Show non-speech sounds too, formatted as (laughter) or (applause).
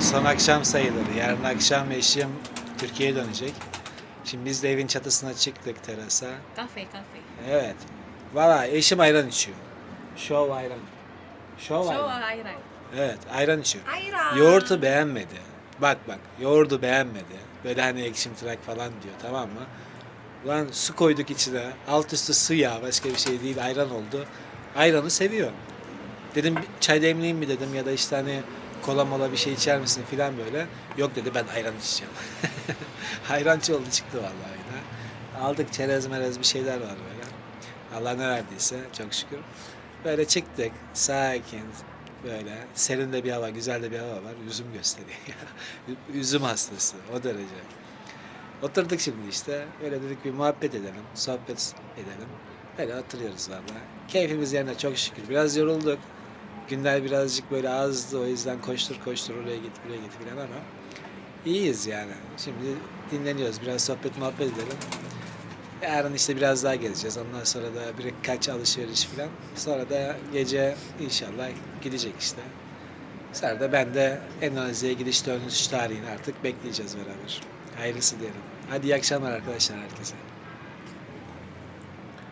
Son akşam sayılır. Yarın akşam eşim Türkiye'ye dönecek. Şimdi biz de evin çatısına çıktık terasa. Kafe, kafe. Evet. Valla eşim ayran içiyor. Şov ayran. Şov Show ayran. ayran. Evet ayran içiyor. Ayran. Yoğurtu beğenmedi. Bak bak yoğurdu beğenmedi. Böyle hani ekşimtırak falan diyor tamam mı? Ulan su koyduk içine. Alt üstü su ya başka bir şey değil ayran oldu. Ayranı seviyor. Dedim "Bir çay demleyeyim mi dedim ya da işte hani kola mola bir şey içer misin filan böyle. Yok dedi ben ayran içeceğim. (laughs) Ayrancı oldu çıktı vallahi yine. Aldık çerez merez bir şeyler var böyle. Allah ne verdiyse çok şükür. Böyle çıktık sakin böyle serin de bir hava güzel de bir hava var. Yüzüm gösteriyor. (laughs) Yüzüm hastası o derece. Oturduk şimdi işte. Öyle dedik bir muhabbet edelim. Sohbet edelim. Öyle oturuyoruz valla. Keyfimiz yerine çok şükür. Biraz yorulduk. Günler birazcık böyle azdı. O yüzden koştur koştur oraya git buraya git filan ama iyiyiz yani. Şimdi dinleniyoruz. Biraz sohbet muhabbet edelim. Yarın işte biraz daha gezeceğiz. Ondan sonra da birkaç alışveriş falan. Sonra da gece inşallah gidecek işte. Sonra da ben de Endonezya'ya gidiş dönüş tarihini artık bekleyeceğiz beraber. Hayırlısı diyelim. Hadi iyi akşamlar arkadaşlar herkese.